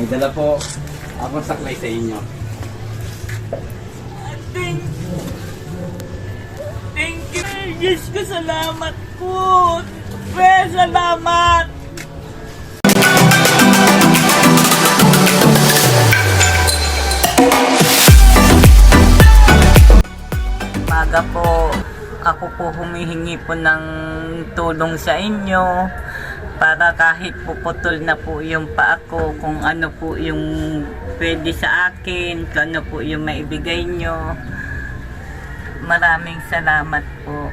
May dala po akong saklay sa inyo. Thank Thank you. Diyos ko, salamat po. Pre, salamat. Maga po, ako po humihingi po ng tulong sa inyo para kahit puputol na po yung paa ko, kung ano po yung pwede sa akin, kung ano po yung maibigay nyo. Maraming salamat po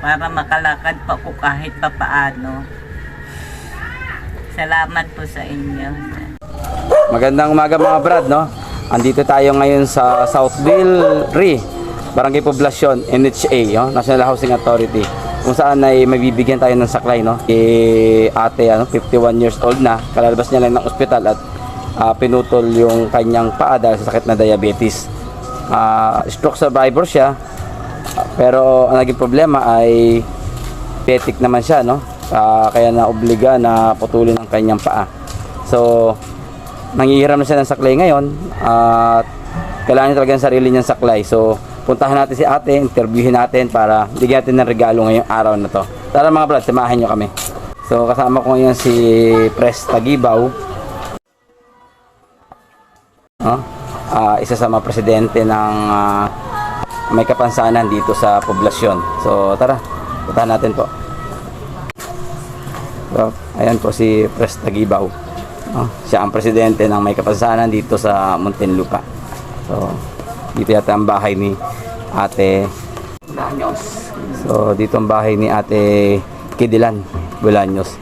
para makalakad pa po kahit papaano. Salamat po sa inyo. Magandang umaga mga brad, no? Andito tayo ngayon sa Southville RE, Barangay Poblacion, NHA, no? National Housing Authority. Kung saan ay mabibigyan tayo ng saklay, no? Kay ate, ano, 51 years old na. Kalalabas niya lang ng ospital at ah, pinutol yung kanyang paa dahil sa sakit na diabetes. Ah, stroke survivor siya. Pero ang naging problema ay petik naman siya, no? Ah, kaya na obliga na putulin ang kanyang paa. So, nangihiram na siya ng saklay ngayon at kailangan niya talaga ng sarili niyang saklay. So, puntahan natin si ate, interviewin natin para bigyan natin ng regalo ngayong araw na to. Tara mga brad, samahan niyo kami. So, kasama ko ngayon si Pres Tagibaw. No? Ah, isa sa mga presidente ng ah, may kapansanan dito sa poblasyon. So, tara, puntahan natin po. So, ayan po si Pres Tagibaw. No? Siya ang presidente ng may kapansanan dito sa Muntinlupa. So, dito yata ang bahay ni Ate Bulaños. So, dito ang bahay ni Ate Kidilan Bulaños.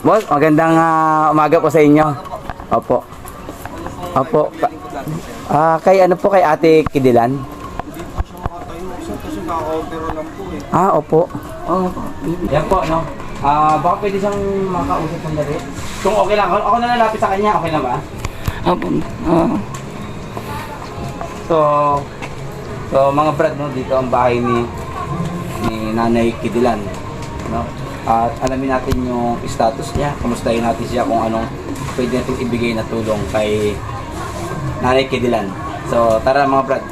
Boss, magandang ah, umaga po sa inyo. Opo. Opo. Ah, kay ano po kay Ate Kidilan? Ah, opo. Oh, yan po, no? Ah, baka pwede siyang makausap ng dali. Kung okay lang, ako, na lalapit sa kanya, okay lang ba? Opo. Oo. So, so mga brad, no, dito ang bahay ni ni Nanay Kidilan, no? At alamin natin yung status niya, kamustahin natin siya kung anong pwede natin ibigay na tulong kay Nanay Kidilan. So, tara mga brad.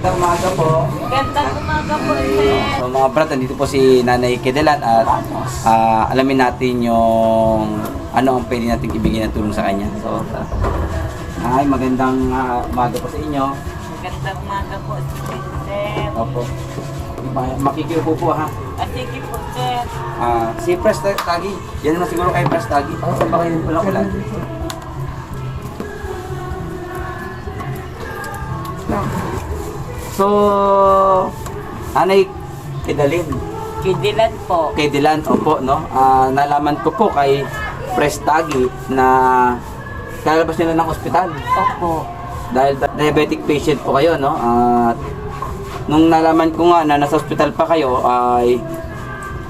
Magandang umaga po. Gandang umaga po. So mga brad, nandito po si Nanay Kedelan at ah, alamin natin yung ano ang pwede natin ibigay ng tulong sa kanya. So, ay magandang ah, umaga po sa inyo. Gandang umaga po, sir. Opo. Ma- Makikiupo po ha. Ah, sige po, sir. Ah, si Pres Tagi. Yan naman siguro kay Pres Tagi. Oh, saan ba kayo pala ulan? So, Nanay Kedalin. Kidilan po. kay Dylan, opo, no? Ah, nalaman ko po kay Pres Tagi na kalabas nila ng ospital Opo. dahil di- diabetic patient po kayo, no? At nung nalaman ko nga na nasa ospital pa kayo ay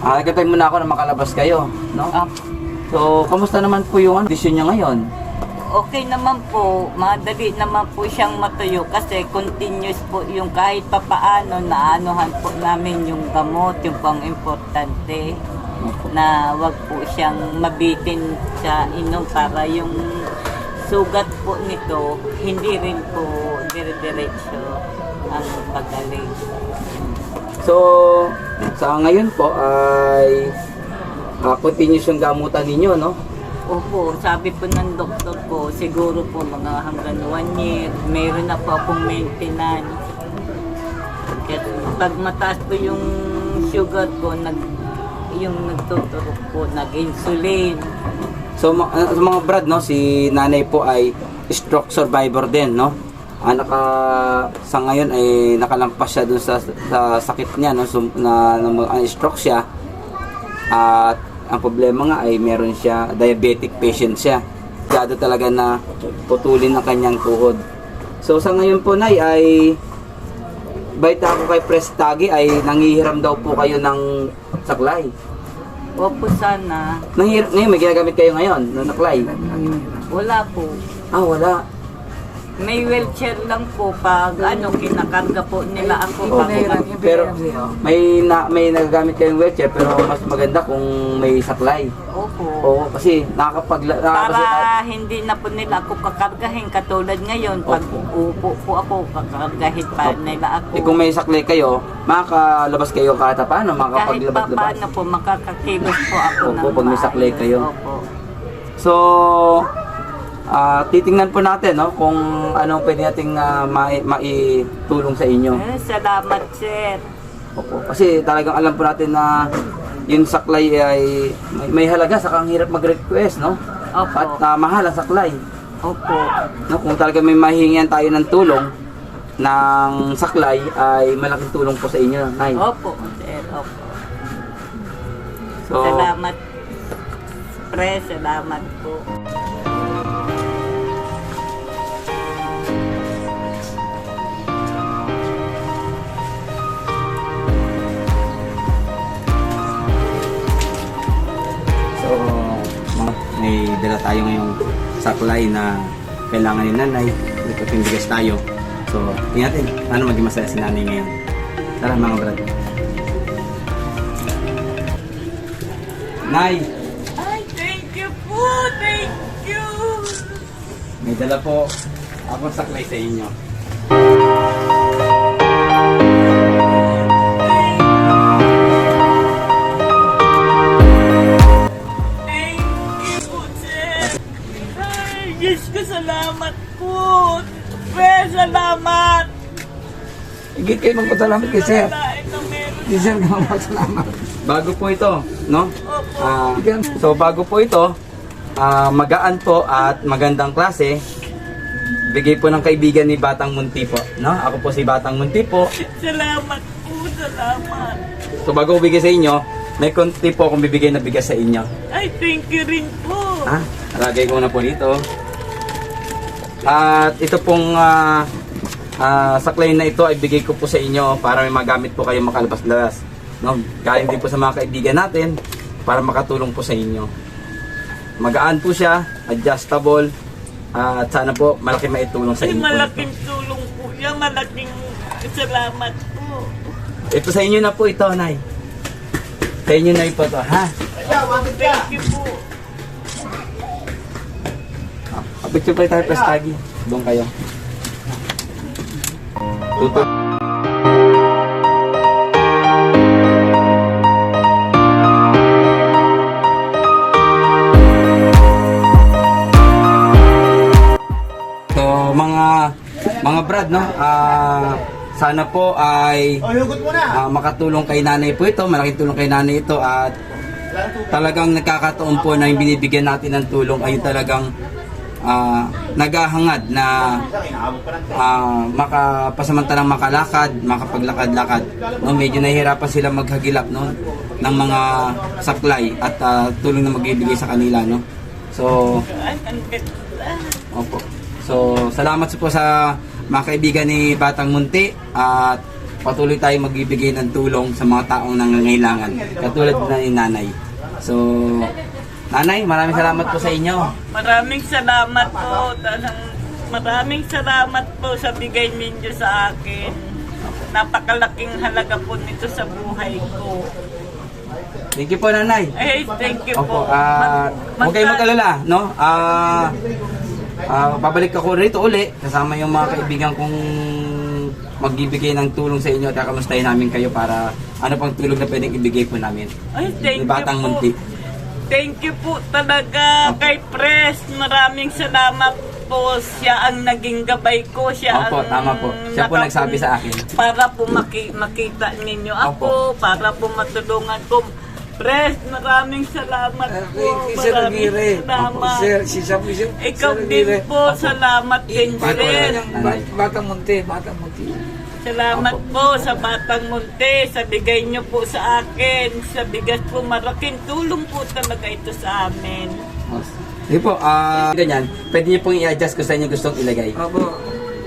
ah, nagkatay muna ako na makalabas kayo, no? Ah, So, kamusta naman po yung ano, desisyon niya ngayon? okay naman po. Madali naman po siyang matuyo kasi continuous po yung kahit papaano naanuhan po namin yung gamot, yung pang-importante na wag po siyang mabitin sa inom para yung sugat po nito hindi rin po dire-diretso ang pagaling. So, sa ngayon po ay ah, continuous yung gamutan ninyo, no? Opo, sabi po ng doktor ko, siguro po mga hanggang one year, mayroon na po akong maintenance. Kasi pag mataas po yung sugar ko, nag, yung nagtuturok po, nag-insulin. So ma- uh, sa mga brad no, si nanay po ay stroke survivor din, no? Ah, naka sa ngayon ay nakalampas siya dun sa, sa sakit niya no, sum, na, na, na stroke siya. At ang problema nga ay meron siya diabetic patient siya. Gado talaga na putulin ang kanyang tuhod. So sa ngayon po nay ay Baita ako kay Prestagi ay nangihiram daw po kayo ng saklay. Opo sana, Nangihir ngayon may ginagamit kayo ngayon ng saklay. wala po. Ah, wala. May wheelchair lang po pag ano, kinakarga po nila ako. Pag Pero may na, may nagagamit kayong wheelchair pero mas maganda kung may saklay. Opo. Oo, kasi nakakapag Para hindi na po nila ako kakargahin katulad ngayon pag upo po ako kakargahin pa nila ako. eh, kung may saklay kayo, makakalabas kayo kahit paano, kahit pa makakapaglabas-labas. paano po makakakilos po ako Opo, ng pag may saklay kayo. Opo. So, ah titingnan po natin no, kung anong pwede nating ah, mai- maitulong sa inyo. Eh, salamat sir. Opo. Kasi talagang alam po natin na yung saklay ay may, may halaga sa kang hirap mag-request, no? Opo. At ah, mahal ang saklay. Opo. No, kung talaga may mahingian tayo ng tulong ng saklay ay malaking tulong po sa inyo, Nay. Opo, sir. Opo. So, Salamat. Pre, salamat po. Dala tayo ngayong saklay na kailangan ni nanay. Ito yung bigas tayo. So, tingnan natin, paano maging masaya si nanay ngayon. Tara mga brad. Nay, Ay, thank you po. Thank you. may dala po akong saklay sa inyo. Kayo magpasalamat kay sir. Di sir ka magpasalamat. Bago po ito, no? Ah, so bago po ito, ah, magaan po at magandang klase. Bigay po ng kaibigan ni Batang Munti po, no? Ako po si Batang Munti po. Salamat po, salamat. So bago bigay sa inyo, may konti po akong bibigay na bigas sa inyo. Ay, thank you rin po. Ha? Lagay ko na po dito. At ito pong ah, ah, saklay na ito ay bigay ko po sa inyo para may magamit po kayo makalabas-labas. No? Galing din po sa mga kaibigan natin para makatulong po sa inyo. Magaan po siya, adjustable, at sana po malaki maitulong sa Ay, inyo. po malaking tulong po yan. Malaking salamat po. ito. Sa inyo na po ito, Nay. Sa inyo na ito, ha? Thank you po. Ah, picture pa tayo, press tagi. Doon kayo. Tutok. So, mga mga brad, no? Ah, sana po ay ah, makatulong kay nanay po ito, malaking tulong kay nanay ito at talagang nagkakataon po na yung binibigyan natin ng tulong ay talagang ah, naghahangad na ah, makapasamantalang makalakad, makapaglakad-lakad. No, medyo nahihirapan sila maghagilap no ng mga saklay at ah, tulong na magbibigay sa kanila no. So. Opo. So, salamat po sa mga kaibigan ni Batang Munti at patuloy tayo magbibigay ng tulong sa mga taong nangangailangan katulad na ni Nanay. So, Nanay, maraming salamat po sa inyo. Maraming salamat po. Talagang maraming salamat po sa bigay ninyo sa akin. Napakalaking halaga po nito sa buhay ko. Thank you po, Nanay. Ay, thank you Opo, po. ah, Mag- huwag kayong mag-alala, no? Ah, ah, babalik ako rito uli kasama yung mga kaibigan kong magbibigay ng tulong sa inyo at kakamustahin namin kayo para ano pang tulong na pwedeng ibigay po namin. Ay, thank Batang you po. Munti. Thank you po talaga Opo. kay Pres. Maraming salamat po. Siya ang naging gabay ko. Siya Opo, ang tama po. Siya po naka- nagsabi sa akin. Para po maki- makita ninyo ako. Para po matulungan ko. Pres, maraming salamat po. Kay Sir Maraming Aguirre. salamat. Sir, si Sir, si Sir, Ikaw Sir din Aguirre. po. Salamat din, Bago sir. Batang Munti, Batang Munti. Salamat po sa Batang Monte, sa bigay niyo po sa akin, sa bigas po, malaking tulong po talaga ito sa amin. Sige po, ah, ganyan, pwede niyo pong i-adjust kung saan niyo gustong ilagay. Opo.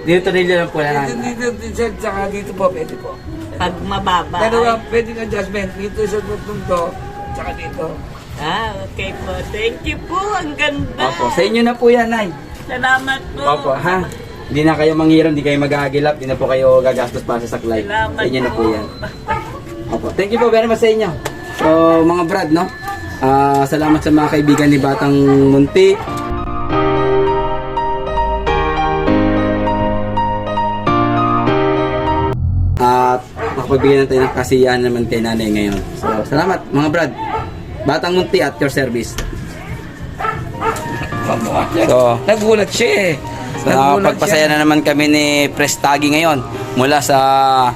Dito rin lang po na Dito, dito, dito, tsaka dito po, pwede po. Pag mababa. Pero ay- uh, pwedeng adjustment. Dito sa tutong to, tsaka dito. Ah, okay po. Thank you po. Ang ganda. Opo, sa inyo na po yan, Nay. Salamat po. Opo, ha? Hindi na kayo manghiram, hindi kayo maghahagilap, hindi na po kayo gagastos para sa saklay. Salamat Sa inyo na po yan. Opo. Thank you po very much sa inyo. So, mga brad, no? Ah, salamat sa mga kaibigan ni Batang Munti. At makapagbigyan natin ng kasiyahan naman kay nanay ngayon. So, salamat mga brad. Batang Munti at your service. So, Nagulat siya eh. So, pagpasaya na naman kami ni Prestagi ngayon mula sa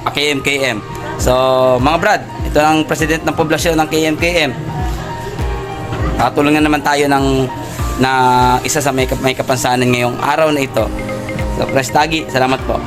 KMKM. So, mga brad, ito ang president ng poblasyon ng KMKM. Katulungan naman tayo ng na isa sa may, may kapansanan ngayong araw na ito. So, Prestagi, salamat po.